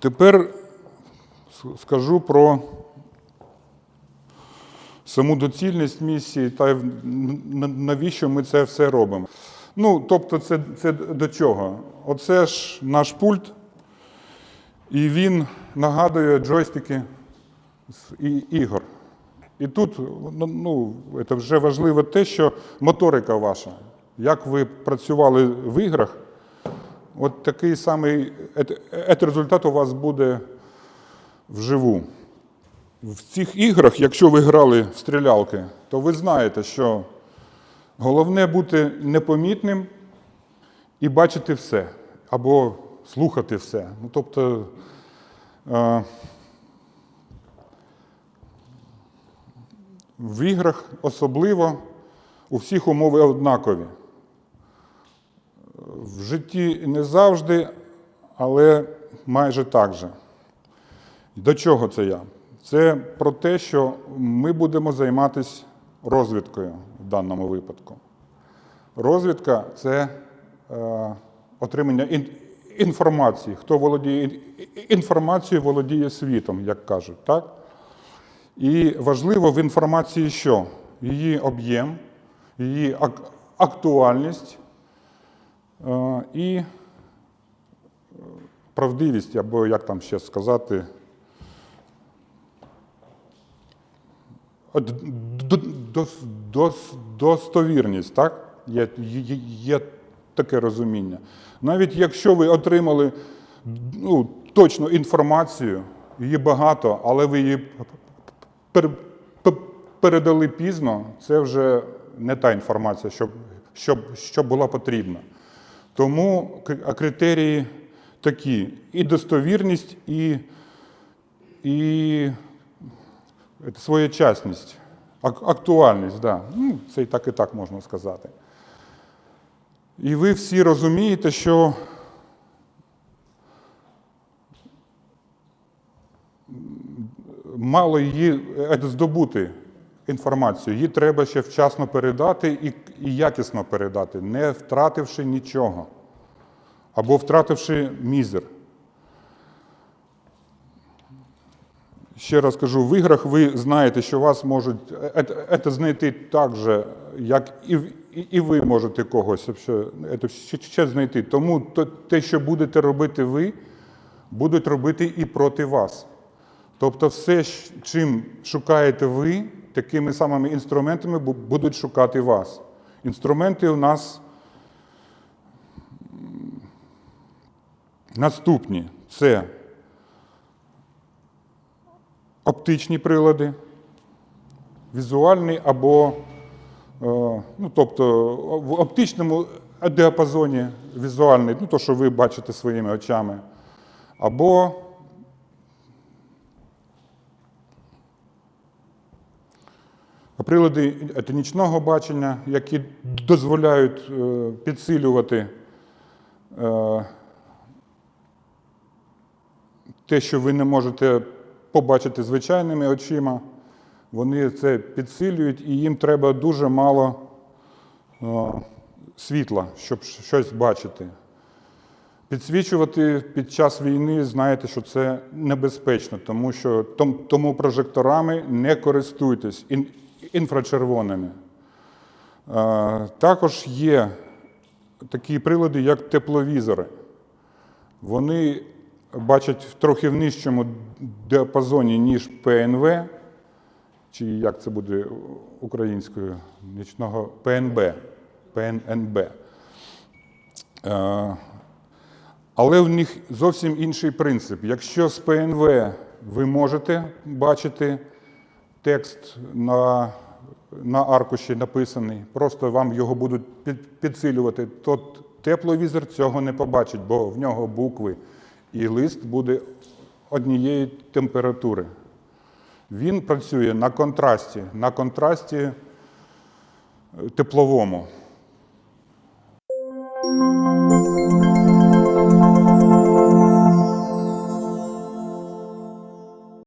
Тепер скажу про саму доцільність місії та навіщо ми це все робимо. Ну, тобто, це, це до чого? Оце ж наш пульт, і він нагадує джойстики з ігор. І тут ну, ну, це вже важливо те, що моторика ваша, як ви працювали в іграх, от такий самий ет- результат у вас буде вживу. В цих іграх, якщо ви грали в стрілялки, то ви знаєте, що головне бути непомітним і бачити все, або слухати все. Ну, тобто, в іграх особливо у всіх умови однакові. В житті не завжди, але майже так же. До чого це я? Це про те, що ми будемо займатися розвідкою в даному випадку. Розвідка це е, отримання ін- інформації. Хто володіє ін- інформацією, володіє світом, як кажуть. Так? І важливо в інформації що? Її об'єм, її актуальність е, і е, правдивість, або як там ще сказати, Достовірність, так? Є, є, є таке розуміння. Навіть якщо ви отримали ну, точну інформацію, її багато, але ви її пер- пер- передали пізно, це вже не та інформація, що, що, що була потрібна. Тому а критерії такі: і достовірність, і, і своєчасність, актуальність, да. ну, це і так і так можна сказати. І ви всі розумієте, що мало її е, здобути інформацію, її треба ще вчасно передати і, і якісно передати, не втративши нічого або втративши мізер. Ще раз кажу, в іграх ви знаєте, що вас можуть це знайти так же, як і, і, ви можете когось ете ще, знайти. Тому то, те, що будете робити ви, будуть робити і проти вас. Тобто, все, чим шукаєте ви, такими самими інструментами будуть шукати вас. Інструменти у нас наступні: це оптичні прилади, візуальний або, е, ну, тобто в оптичному діапазоні візуальний, ну, то, що ви бачите своїми очами, або прилади нічного бачення, які дозволяють е, підсилювати е, те, що ви не можете побачити звичайними очима, вони це підсилюють, і їм треба дуже мало е, світла, щоб щось бачити. Підсвічувати під час війни, знаєте, що це небезпечно, тому що тому прожекторами не користуйтесь інфрачервоними. Е, Також є такі прилади, як тепловізори. Вони бачать в трохи в нижчому діапазоні, ніж ПНВ, чи як це буде українською, нічного ПНБ, ПННБ. Е, Але в них зовсім інший принцип. Якщо з ПНВ ви можете бачити текст на, на аркуші написаний, просто вам його будуть під- підсилювати, то тепловізор цього не побачить, бо в нього букви і лист буде однієї температури. Він працює на контрасті, на контрасті тепловому.